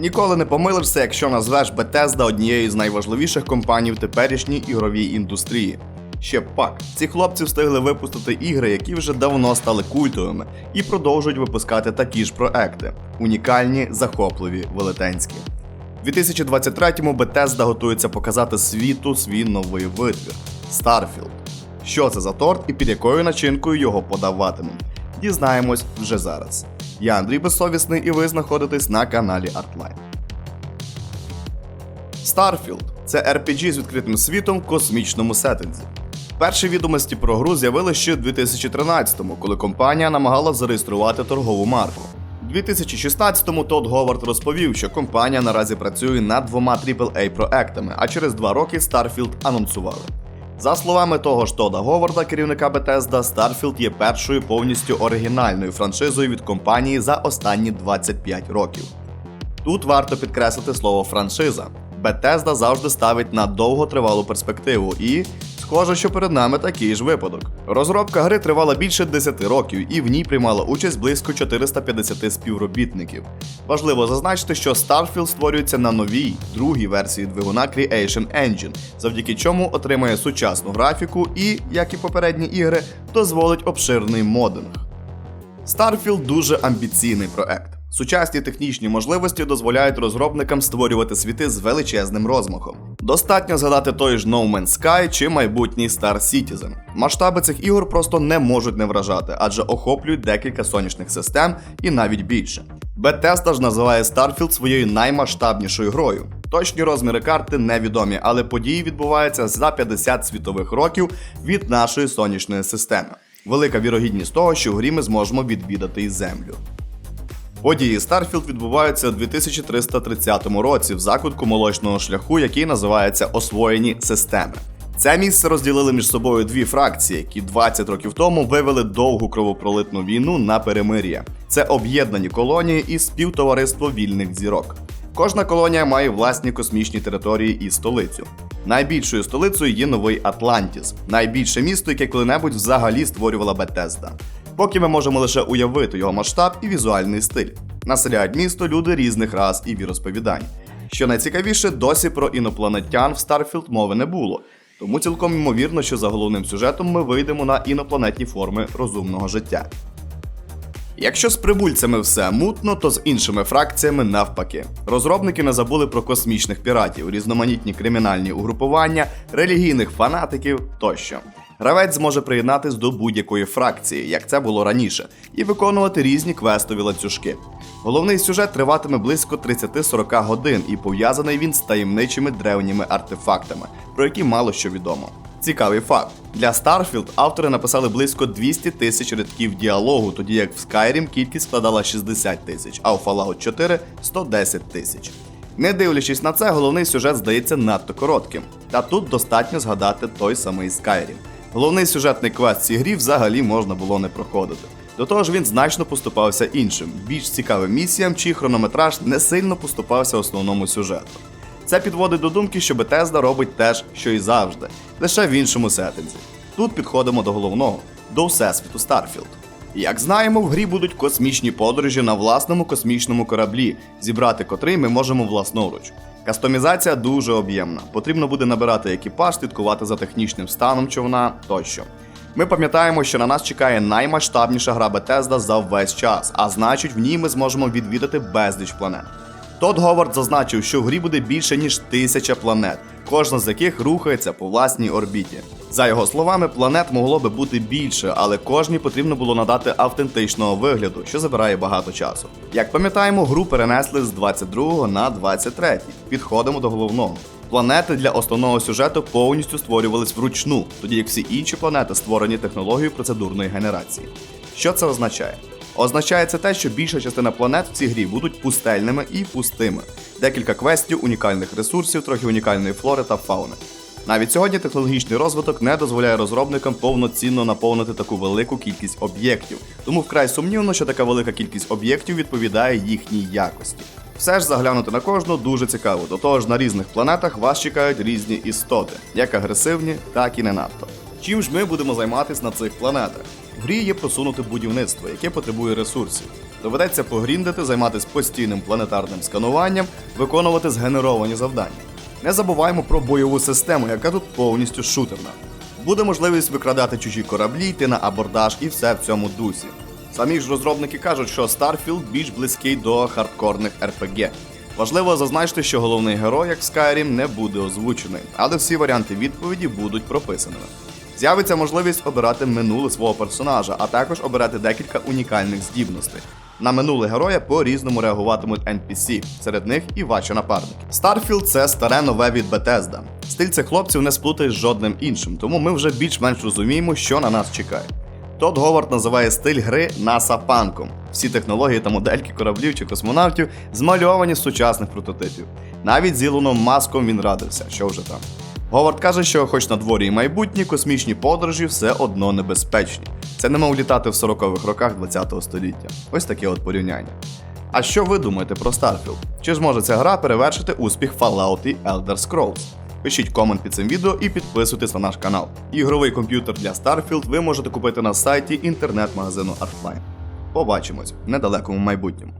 Ніколи не помилишся, якщо назвеш Bethesda однією з найважливіших компаній в теперішній ігровій індустрії. Ще пак, ці хлопці встигли випустити ігри, які вже давно стали культовими, і продовжують випускати такі ж проекти унікальні, захопливі, велетенські. У 2023-му Bethesda готується показати світу свій новий витвір Starfield. Що це за торт і під якою начинкою його подаватимуть? Дізнаємось вже зараз. Я Андрій Безсовісний і ви знаходитесь на каналі Artline. Starfield це RPG з відкритим світом в космічному сеттинзі. Перші відомості про гру з'явилися ще у 2013-му, коли компанія намагалася зареєструвати торгову марку. У 2016-му Тодд Говард розповів, що компанія наразі працює над двома AAA проектами, а через два роки Starfield анонсували. За словами того ж Тода Говарда, керівника Bethesda, Starfield є першою повністю оригінальною франшизою від компанії за останні 25 років. Тут варто підкреслити слово франшиза. Bethesda завжди ставить на довготривалу перспективу і, схоже, що перед нами такий ж випадок. Розробка гри тривала більше 10 років, і в ній приймало участь близько 450 співробітників. Важливо зазначити, що Starfield створюється на новій, другій версії двигуна Creation Engine, завдяки чому отримає сучасну графіку і, як і попередні ігри, дозволить обширний модинг. Starfield дуже амбіційний проект. Сучасні технічні можливості дозволяють розробникам створювати світи з величезним розмахом. Достатньо згадати той ж No Man's Sky чи майбутній Star Citizen. Масштаби цих ігор просто не можуть не вражати, адже охоплюють декілька сонячних систем і навіть більше. Bethesda ж називає Starfield своєю наймасштабнішою грою. Точні розміри карти невідомі, але події відбуваються за 50 світових років від нашої сонячної системи. Велика вірогідність того, що в грі ми зможемо відвідати і землю. Події Старфілд відбуваються у 2330 році в закутку молочного шляху, який називається Освоєні системи. Це місце розділили між собою дві фракції, які 20 років тому вивели довгу кровопролитну війну на перемир'я. Це об'єднані колонії і співтовариство вільних зірок. Кожна колонія має власні космічні території і столицю. Найбільшою столицею є новий Атлантіс, найбільше місто, яке коли-небудь взагалі створювала Бетезда. Поки ми можемо лише уявити його масштаб і візуальний стиль. Населяють місто люди різних рас і віросповідань. Що найцікавіше, досі про інопланетян в Старфілд мови не було, тому цілком ймовірно, що за головним сюжетом ми вийдемо на інопланетні форми розумного життя. Якщо з прибульцями все мутно, то з іншими фракціями навпаки. Розробники не забули про космічних піратів, різноманітні кримінальні угрупування, релігійних фанатиків тощо. Гравець зможе приєднатись до будь-якої фракції, як це було раніше, і виконувати різні квестові ланцюжки. Головний сюжет триватиме близько 30-40 годин, і пов'язаний він з таємничими древніми артефактами, про які мало що відомо. Цікавий факт: для Starfield автори написали близько 200 тисяч рядків діалогу, тоді як в Skyrim кількість складала 60 тисяч, а у Fallout 4 110 тисяч. Не дивлячись на це, головний сюжет здається надто коротким. Та тут достатньо згадати той самий Skyrim. Головний сюжетний квест цій грі взагалі можна було не проходити. До того ж, він значно поступався іншим, більш цікавим місіям, чий хронометраж не сильно поступався основному сюжету. Це підводить до думки, що Bethesda робить те ж, що і завжди, лише в іншому сеттинзі. Тут підходимо до головного до всесвіту Старфілд. Як знаємо, в грі будуть космічні подорожі на власному космічному кораблі, зібрати котрий ми можемо власноруч. Кастомізація дуже об'ємна. Потрібно буде набирати екіпаж, слідкувати за технічним станом човна тощо. Ми пам'ятаємо, що на нас чекає наймасштабніша гра Bethesda за весь час, а значить, в ній ми зможемо відвідати безліч планет. Тодд Говард зазначив, що в грі буде більше ніж тисяча планет, кожна з яких рухається по власній орбіті. За його словами, планет могло би бути більше, але кожній потрібно було надати автентичного вигляду, що забирає багато часу. Як пам'ятаємо, гру перенесли з 22 на 23. Підходимо до головного. Планети для основного сюжету повністю створювались вручну, тоді як всі інші планети створені технологією процедурної генерації. Що це означає? Означає це те, що більша частина планет в цій грі будуть пустельними і пустими. Декілька квестів, унікальних ресурсів, трохи унікальної флори та фауни. Навіть сьогодні технологічний розвиток не дозволяє розробникам повноцінно наповнити таку велику кількість об'єктів, тому вкрай сумнівно, що така велика кількість об'єктів відповідає їхній якості. Все ж заглянути на кожну дуже цікаво. До того ж, на різних планетах вас чекають різні істоти, як агресивні, так і не надто. Чим ж ми будемо займатися на цих планетах? В грі є просунуте будівництво, яке потребує ресурсів. Доведеться погріндити, займатися постійним планетарним скануванням, виконувати згенеровані завдання. Не забуваємо про бойову систему, яка тут повністю шутерна. Буде можливість викрадати чужі кораблі, йти на абордаж і все в цьому дусі. Самі ж розробники кажуть, що Starfield більш близький до хардкорних RPG. Важливо зазначити, що головний герой, як Skyrim, не буде озвучений, але всі варіанти відповіді будуть прописаними. З'явиться можливість обирати минуле свого персонажа, а також обирати декілька унікальних здібностей. На минуле героя по-різному реагуватимуть NPC, серед них і ваші напарники. Starfield – це старе нове від Bethesda. Стиль цих хлопців не сплутаєш з жодним іншим, тому ми вже більш-менш розуміємо, що на нас чекає. Тодд Говард називає стиль гри NASA панком. Всі технології та модельки кораблів чи космонавтів змальовані з сучасних прототипів. Навіть з Ілоном Маском він радився, що вже там. Говард каже, що хоч на дворі і майбутні, космічні подорожі все одно небезпечні. Це немов літати в 40-х роках ХХ століття. Ось таке от порівняння. А що ви думаєте про Starfield? Чи зможе ця гра перевершити успіх Fallout і Elder Scrolls? Пишіть комент під цим відео і підписуйтесь на наш канал. Ігровий комп'ютер для Starfield ви можете купити на сайті інтернет-магазину Artline. Побачимось в недалекому майбутньому.